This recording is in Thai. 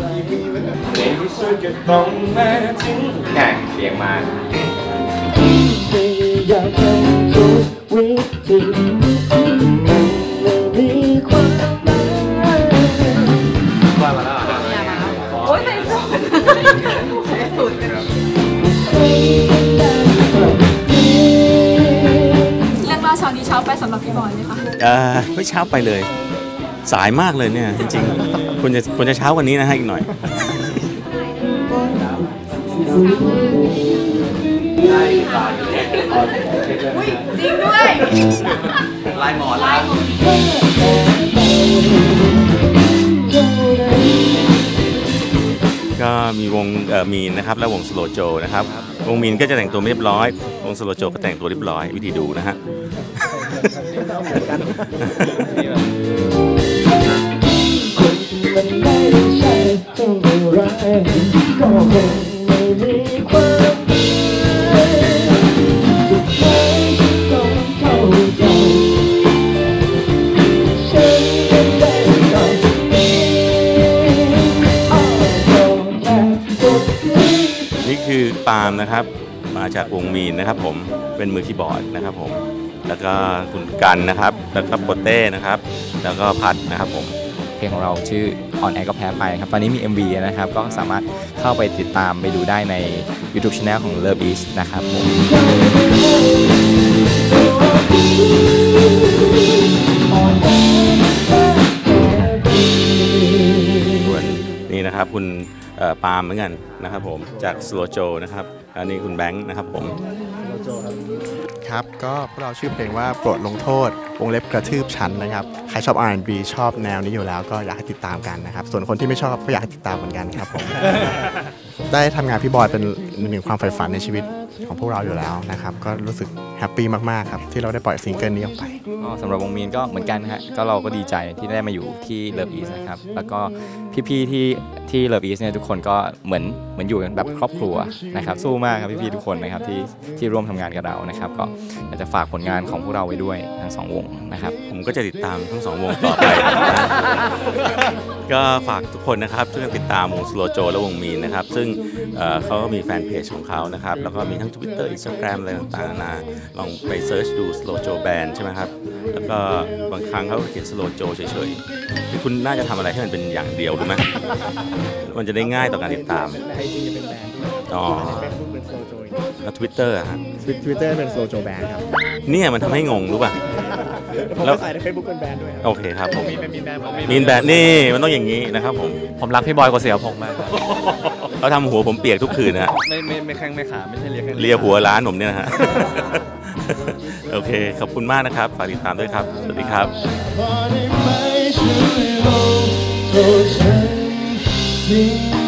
ในที่สุดก็ต้องมาถึงแข่งเสียงมาอยากทำทุกวิธีไม่มีความหมายว่ามาแล้วโอ้ยใส่สูทใส่สูทให้มันได้สักทีเรื่องราเช้านี้เช้าไปสำหรับพี่บอยไหมคะเออไม่เช้าไปเลย สายมากเลยเนี่ยจริงๆ ควรจะควรจะเช้ากว่านี้นะฮะอีกหน่อยจริงด้วยลายหมอนแล้วก็มีวงเอ่อมีนนะครับและวงสโลโจนะครับวงมีนก็จะแต่งตัวไม่เรียบร้อยวงสโลโจก็แต่งตัวเรียบร้อย วิธีดูนะฮะ ปาล์มนะครับ มาจากวงมีนนะครับ ผมเป็นมือคีย์บอร์ดนะครับ ผม แล้วก็คุณกันนะครับ แล้วก็โปเต้นะครับ แล้วก็พัดนะครับ ผมเพลงของเราชื่อออนแอร์ก็แพ้ไปครับ ตอนนี้มี MV นะครับ ก็สามารถเข้าไปติดตามไปดูได้ใน YouTube Channel ของ Love East นะครับผม คุณปาล์มเหมือนกันนะครับผมจากสโลโจนะครับอันนี้คุณแบงค์นะครับผมครับก็พวกเราชื่อเพลงว่าโปรดลงโทษ วงเล็บกระทืบชั้นนะครับ ใครชอบ R&B ชอบแนวนี้อยู่แล้วก็อยากให้ติดตามกันนะครับ ส่วนคนที่ไม่ชอบก็อยากให้ติดตามเหมือนกันครับผม ได้ทำงานพี่บอยเป็นหนึ่งความใฝ่ฝันในชีวิตของพวกเราอยู่แล้วนะครับ ก็รู้สึกแฮปปี้มากๆครับ ที่เราได้ปล่อยซิงเกิลนี้ออกไป ก็สำหรับวงมีนก็เหมือนกันฮะก็เราก็ดีใจที่ได้มาอยู่ที่ Love East นะครับ แล้วก็พี่ๆที่ที่ Love East เนี่ยทุกคนก็เหมือนเหมือนอยู่กันแบบครอบครัวนะครับ สู้มากครับพี่ๆทุกคนนะครับที่ที่ร่วมทำงานกับเรานะครับ ก็อยากจะฝากผลงานของพวกเราไว้ด้วยทั้งสองวงนะครับ ผมก็จะติดตามทั้งสองวงต่อไป ก็ฝากทุกคนนะครับช่วยกันติดตามวงสโลโจและวงมีนนะครับ ซึ่งเอ่อเขาก็มีแฟนเพจของเขานะครับ แล้วก็มีทั้ง Twitter Instagram อะไรต่างๆนานาลองไปเซิร์ชดูสโลโจแบนใช่ไหมครับ แล้วก็บางครั้งเขาก็เขียนสโลโจเฉยๆคือคุณน่าจะทำอะไรให้มันเป็นอย่างเดียวรู้ไหมมันจะได้ง่ายต่อการติดตาม ไอจีจะเป็นแบรนด์อ๋อ เฟซบุ๊กเป็นโซโจแล้ว Twitter อะฮะ ทวิตเตอร์เป็นโซโจแบรนด์ครับ เนี่ยมันทำให้งงรู้ป่ะ ผมแล้วก็ใส่ในเฟซบุ๊กเป็นแบรนด์ด้วยครับโอเคครับผมมีเป็นมีแบรนด์ผมมีมีนแบบนี่มันต้องอย่างนี้นะครับผมผมรักพี่บอยกว่าเสียพงษ์มากเขาทำหัวผมเปียกทุกคืนนะไม่ไม่ไม่แข้งไม่ขาไม่ใช่เลียแข้งเลียหัวร้านผมเนี่ยนะฮะ โอเคขอบคุณมากนะครับฝากติดตามด้วยครับสวัสดีครับ พอได้ไหมช่วยลงโทษฉันสิ่ง